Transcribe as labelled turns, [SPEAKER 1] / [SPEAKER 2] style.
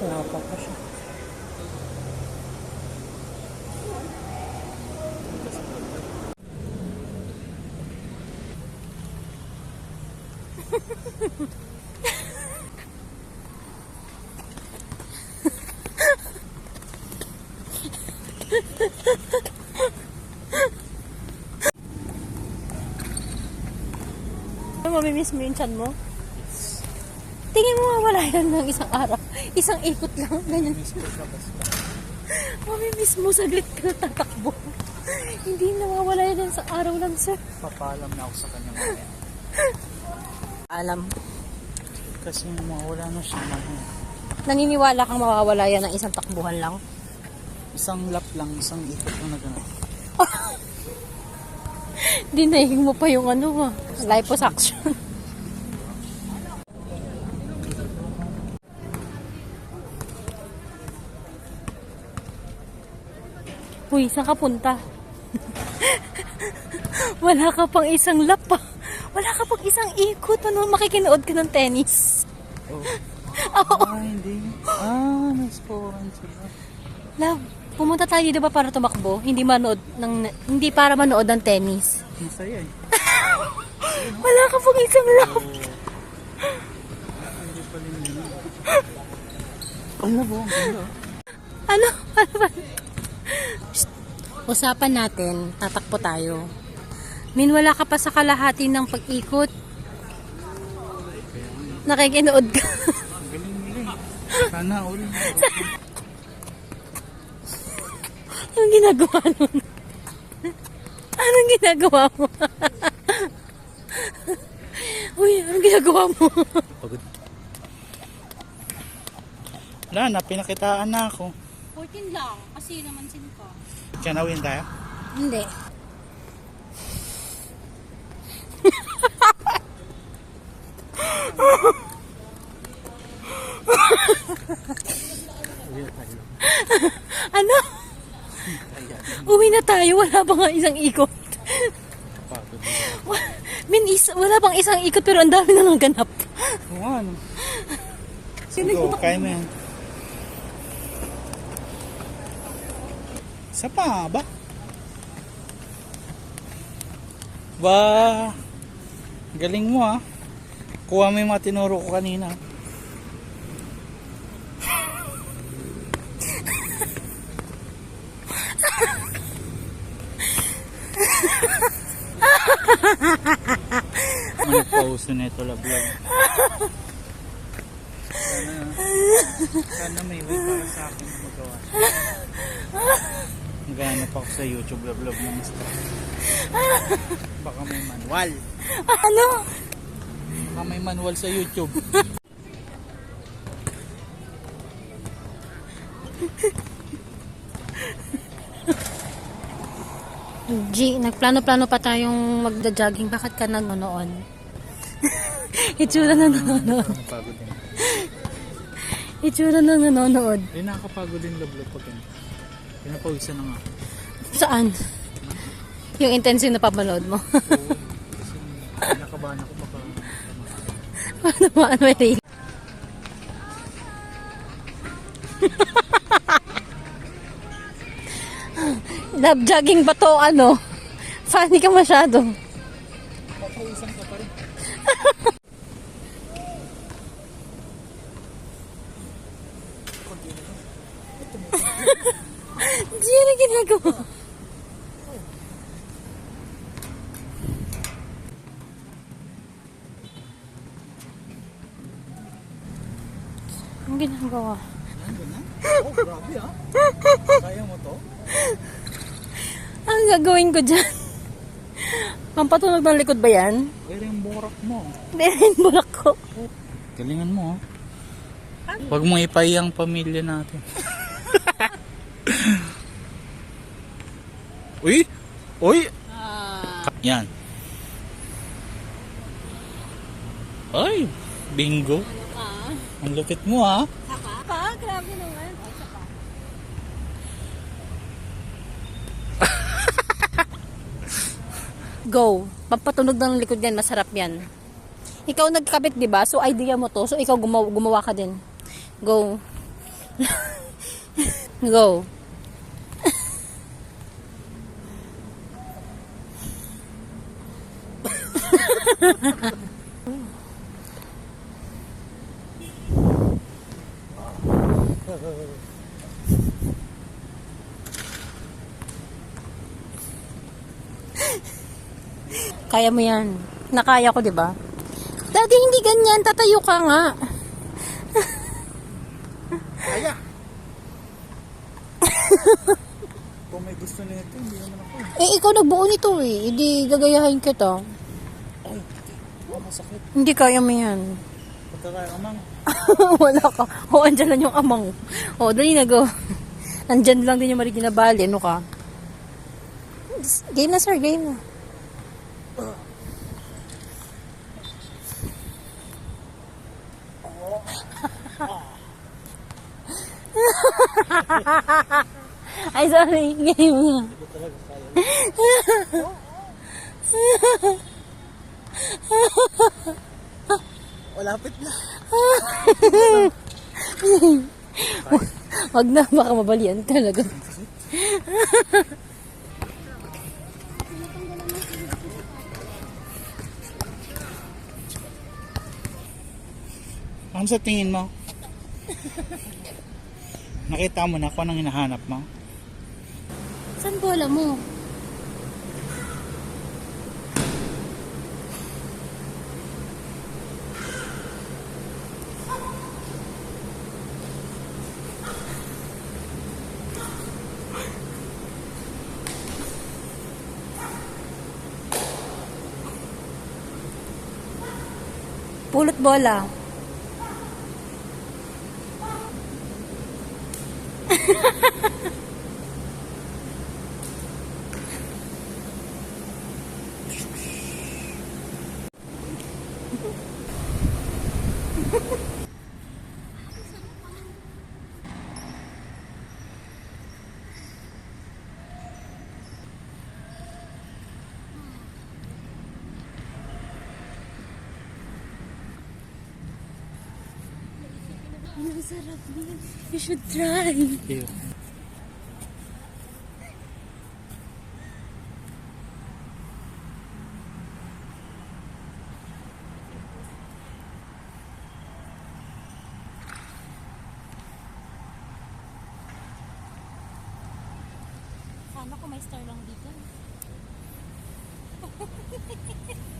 [SPEAKER 1] Wala pa pa siya. Ano, mamimiss mo yung chan mo? Tingin mo mawala yan ng isang araw. Isang ikot lang. Ganyan. Mamimiss mo saglit ka na tatakbo. Hindi nawawala yan sa araw lang, sir.
[SPEAKER 2] Papalam na ako sa kanya mamaya.
[SPEAKER 1] Alam.
[SPEAKER 2] Kasi mawala na siya mamaya.
[SPEAKER 1] Naniniwala kang mawawala yan ng isang takbuhan lang?
[SPEAKER 2] Isang lap lang, isang ikot lang na gano'n.
[SPEAKER 1] Dinahing mo pa yung ano ah. Liposuction. Uy, saan ka punta? Wala ka pang isang lap pa. Wala ka pang isang ikot. Ano, makikinood ka ng tennis.
[SPEAKER 2] Oh. Ah, hindi. Ah, na-sporan sila.
[SPEAKER 1] Love, pumunta tayo dito ba para tumakbo? Hindi manood ng hindi para manood ng tennis.
[SPEAKER 2] Masaya eh.
[SPEAKER 1] Wala ka pang isang.
[SPEAKER 2] Ano ba? Ang ganda.
[SPEAKER 1] Ano? Ano ba? Usapan natin, tatakbo tayo. Min, wala ka pa sa kalahati ng pag-ikot. Nakikinood ka.
[SPEAKER 2] Sana all.
[SPEAKER 1] Anong ginagawa mo? Anong ginagawa mo? Uy, anong ginagawa mo?
[SPEAKER 2] Pagod. Wala na, pinakitaan na ako.
[SPEAKER 1] 14 lang, kasi naman sin ko.
[SPEAKER 2] Kanawin tayo?
[SPEAKER 1] Hindi. ano? Uwi na tayo, wala pa nga isang ikot. Min, is, wala pang isang ikot pero ang dami na nang ganap.
[SPEAKER 2] Oo ano?
[SPEAKER 1] Sino
[SPEAKER 2] Go, kaya mo yan. Isa pa ba? Galing mo ah. Kuha mo yung mga tinuro ko kanina. Ano pauso nito la vlog? Sana, sana may way para sa akin na magawa. Naghanap ako sa YouTube vlog ng stress. Baka may manual.
[SPEAKER 1] Ano?
[SPEAKER 2] Baka may manual sa YouTube.
[SPEAKER 1] G, nagplano-plano pa tayong magda-jogging. Bakit ka nanonood? Itsura na nanonood.
[SPEAKER 2] Nakakapagod din.
[SPEAKER 1] Itsura na nanonood.
[SPEAKER 2] Eh, nakakapagod din la vlog pag ganito. Pinapawisan na nga.
[SPEAKER 1] Saan? Yung intention na papanood mo.
[SPEAKER 2] Kasi nakabahan ako baka
[SPEAKER 1] Paano mo ano may Love jogging ba to ano? Funny ka masyado.
[SPEAKER 2] Papawisan ka pa rin.
[SPEAKER 1] Hindi yan ang ginagawa. Ang ginagawa.
[SPEAKER 2] Oh, grabe ah. Kaya mo to?
[SPEAKER 1] Ang gagawin ko dyan? Pampatunog ng likod ba yan?
[SPEAKER 2] Pero yung burak mo.
[SPEAKER 1] Hindi rin bulak ko.
[SPEAKER 2] Galingan mo, oh. Huwag mong ipayang pamilya natin. Uy! Uy! Yan. Ay! Bingo. Ang lupit mo, ah.
[SPEAKER 1] Pa, grabe naman. Go. Pampatunog ng likod yan, masarap yan. Ikaw nagkabit, di ba? So, idea mo to. So, ikaw gumawa, gumawa ka din. Go. Go. Kaya mo yan. Nakaya ko, di ba? Daddy, hindi ganyan. Tatayo ka nga.
[SPEAKER 2] Kaya! Kung may gusto nito, hindi naman ako.
[SPEAKER 1] Eh, ikaw nagbuo nito eh. Hindi gagayahin kita.
[SPEAKER 2] Masakit.
[SPEAKER 1] Hindi kaya mo yan.
[SPEAKER 2] Pagkakaya amang.
[SPEAKER 1] Wala ka. O, andyan lang yung amang. O, dali na go. Andyan lang din yung Marikina Bali. Ano ka? Game na, sir. Game na. Ay, sorry. Game na.
[SPEAKER 2] Malapit na.
[SPEAKER 1] Wag na, baka mabalian talaga.
[SPEAKER 2] Ano sa tingin mo? Nakita mo na kung anong hinahanap mo?
[SPEAKER 1] Saan bola mo? Pulot bola. Masarap yan. You should try.
[SPEAKER 2] Ew.
[SPEAKER 1] Sana kung may star lang dito.